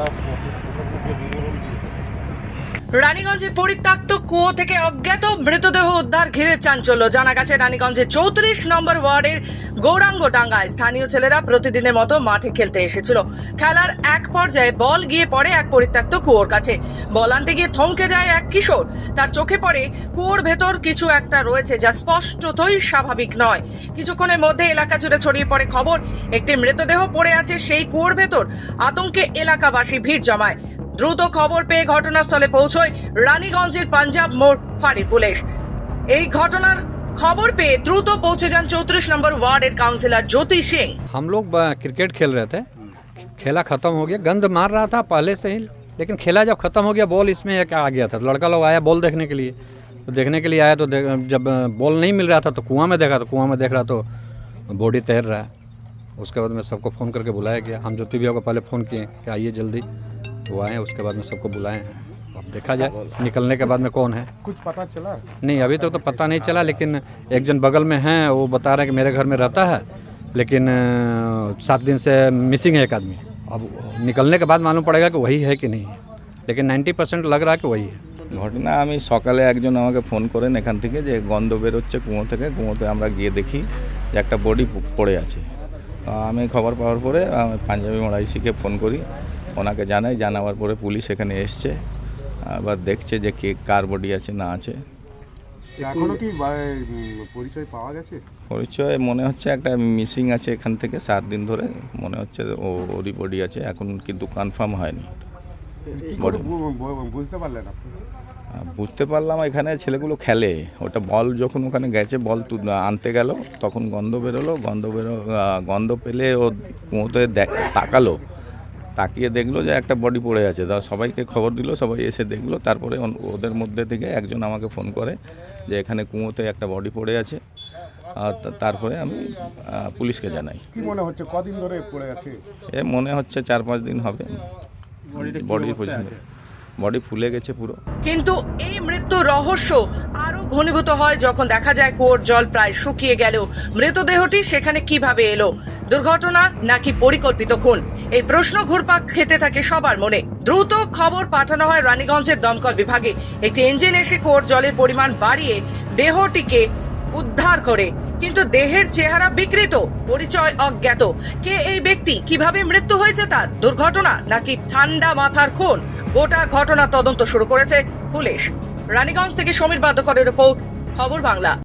Да, রানীগঞ্জে পরিত্যক্ত কুয়ো থেকে অজ্ঞাত মৃতদেহ উদ্ধার ঘিরে চাঞ্চল্য। জানা গেছে, রানীগঞ্জের চৌত্রিশ নম্বর ওয়ার্ডের গৌরাঙ্গ ডাঙ্গায় স্থানীয় ছেলেরা প্রতিদিনের মতো মাঠে খেলতে এসেছিল। খেলার এক পর্যায়ে বল গিয়ে পড়ে এক পরিত্যক্ত কুয়োর কাছে। বল আনতে গিয়ে থমকে যায় এক কিশোর। তার চোখে পড়ে কুয়োর ভেতর কিছু একটা রয়েছে যা স্পষ্টতই স্বাভাবিক নয়। কিছুক্ষণের মধ্যে এলাকা জুড়ে ছড়িয়ে পড়ে খবর, একটি মৃতদেহ পড়ে আছে সেই কুয়োর ভেতর। আতঙ্কে এলাকাবাসী ভিড় জমায়। দ্রুত খবর পেয়ে ঘটনাস্থলে পৌঁছয় রানীগঞ্জের পাঞ্জাব মোড় ফাঁড়ি পুলিশ এই ঘটনার খবর পেয়ে দ্রুত পৌঁছে যান চৌত্রিশ নম্বর ওয়ার্ডের কাউন্সিলর জ্যোতি সিং हम लोग ब- क्रिकेट खेल रहे थे खेला ख़त्म हो गया गंद मार रहा था पहले से ही लेकिन खेला जब ख़त्म हो गया बॉल इसमें एक आ गया था लड़का लोग आया बॉल देखने के लिए तो देखने के लिए आया तो देख- जब अ, बॉल नहीं मिल रहा था तो कुआं में देखा तो कुआं में देख रहा तो बॉडी तैर रहा है उसके बाद में सबको फ़ोन करके बुलाया गया हम ज्योति भैया को पहले फ़ोन किए कि आइए जल्दी तो वो आए उसके बाद में सबको बुलाए हैं अब देखा जाए निकलने के बाद में कौन है कुछ पता चला नहीं अभी तक तो पता नहीं चला लेकिन एक जन बगल में है वो बता रहे हैं कि मेरे घर में रहता है लेकिन अ, सात दिन से मिसिंग है एक आदमी अब निकलने के बाद मालूम पड़ेगा कि वही है कि नहीं है लेकिन 90 परसेंट लग रहा है कि वही है ঘটনা আমি সকালে একজন আমাকে ফোন করেন এখান থেকে যে গন্ধ বেরোচ্ছে কুয়ো থেকে কুয়োতে আমরা গিয়ে দেখি যে একটা বডি পড়ে আছে তো আমি খবর পাওয়ার পরে আমি পাঞ্জাবি মোড়াইসিকে ফোন করি ওনাকে জানাই জানাবার পরে পুলিশ এখানে এসছে আবার দেখছে যে কে কার বডি আছে না আছে। এখনও কি পরিচয় পাওয়া গেছে? পরিচয় মনে হচ্ছে একটা মিসিং আছে এখান থেকে সাত দিন ধরে। মনে হচ্ছে ও ওরই বডি আছে এখন কিন্তু কনফার্ম হয়নি। বুঝতে পারলেন বুঝতে পারলাম এখানে ছেলেগুলো খেলে। ওটা বল যখন ওখানে গেছে বল আনতে গেল তখন গন্ধ বেরোলো গন্ধ বেরো গন্ধ পেলে ও কুয়োতে দেখ- তাকালো। তাকিয়ে দেখল যে একটা বডি পড়ে আছে। তা সবাইকে খবর দিল সবাই এসে দেখল। তারপরে ওদের মধ্যে থেকে একজন আমাকে ফোন করে যে এখানে কুঁয়োতে একটা বডি পড়ে আছে। আর তারপরে আমি পুলিশকে জানাই। কি মনে হচ্ছে? কদিন ধরে পড়ে আছে? এ মনে হচ্ছে চার পাঁচ দিন হবে। বডি পর্যন্ত বডি ফুলে গেছে পুরো। কিন্তু এই মৃত্যুর রহস্য আরও ঘনীভূত হয় যখন দেখা যায় কুয়োর জল প্রায় শুকিয়ে গেলেও। মৃতদেহটি সেখানে কীভাবে এলো? দুর্ঘটনা নাকি পরিকল্পিত খুন? এই প্রশ্ন ঘুরপাক খেতে থাকে সবার মনে। দ্রুত খবর পাঠানো হয় রানীগঞ্জের দমকল বিভাগে। একটি ইঞ্জিন এসে কুয়োর জলের পরিমাণ বাড়িয়ে দেহটিকে উদ্ধার করে। কিন্তু দেহের চেহারা বিকৃত, পরিচয় অজ্ঞাত। কে এই ব্যক্তি? কীভাবে মৃত্যু হয়েছে তার? দুর্ঘটনা নাকি ঠান্ডা মাথার খুন? গোটা ঘটনা তদন্ত শুরু করেছে পুলিশ। রানীগঞ্জ থেকে সমীর বাদ্যকরের রিপোর্ট, খবর বাংলা।